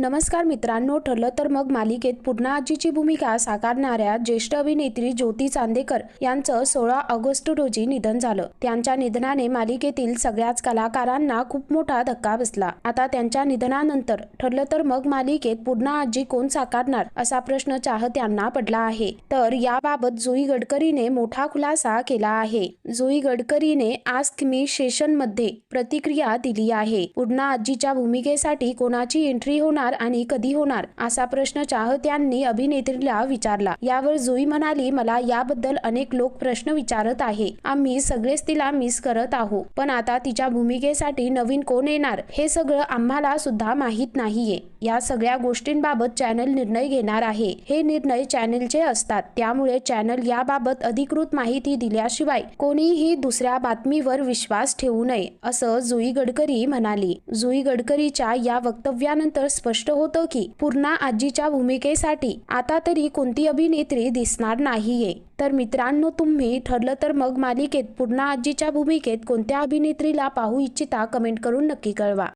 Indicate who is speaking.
Speaker 1: नमस्कार मित्रांनो ठरलं तर मग मालिकेत पूर्णा आजीची भूमिका साकारणाऱ्या ज्येष्ठ अभिनेत्री ज्योती चांदेकर यांचं सोळा ऑगस्ट रोजी निधन झालं. त्यांच्या निधनाने मालिकेतील सगळ्याच कलाकारांना खूप मोठा धक्का बसला. आता त्यांच्या निधनानंतर ठरलं तर मग मालिकेत पूर्णा आजी कोण साकारणार असा प्रश्न चाहत्यांना पडला आहे. तर याबाबत जुई गडकरीने मोठा खुलासा केला आहे. जुई गडकरीने आस्क मी सेशनमध्ये प्रतिक्रिया दिली आहे. पूर्णा आजीच्या भूमिकेसाठी कोणाची एंट्री होणार आणि कधी होणार असा प्रश्न चाहत्यांनी अभिनेत्रीला विचारला. यावर जुई म्हणाली मला याबद्दल अनेक लोक प्रश्न विचारत आहे. आम्ही सगळेच तिला मिस करत आहोत. पण आता तिच्या भूमिकेसाठी नवीन कोण येणार? हे सगळं आम्हाला सुद्धा माहीत नाहीये. या सगळ्या गोष्टींबाबत चॅनल निर्णय घेणार आहे. हे निर्णय चॅनलचे असतात. त्यामुळे चॅनल याबाबत अधिकृत माहिती दिल्याशिवाय कोणीही दुसऱ्या बातमीवर विश्वास ठेवू नये असं जुई गडकरी म्हणाली. जुई गडकरीच्या या वक्तव्यानंतर स्पष्ट स्पष्ट होतं की पूर्णा आजीच्या भूमिकेसाठी आता तरी कोणती अभिनेत्री दिसणार नाहीये. तर मित्रांनो तुम्ही ठरलं तर मग मालिकेत पूर्णा आजीच्या भूमिकेत कोणत्या अभिनेत्रीला पाहू इच्छिता कमेंट करून नक्की कळवा.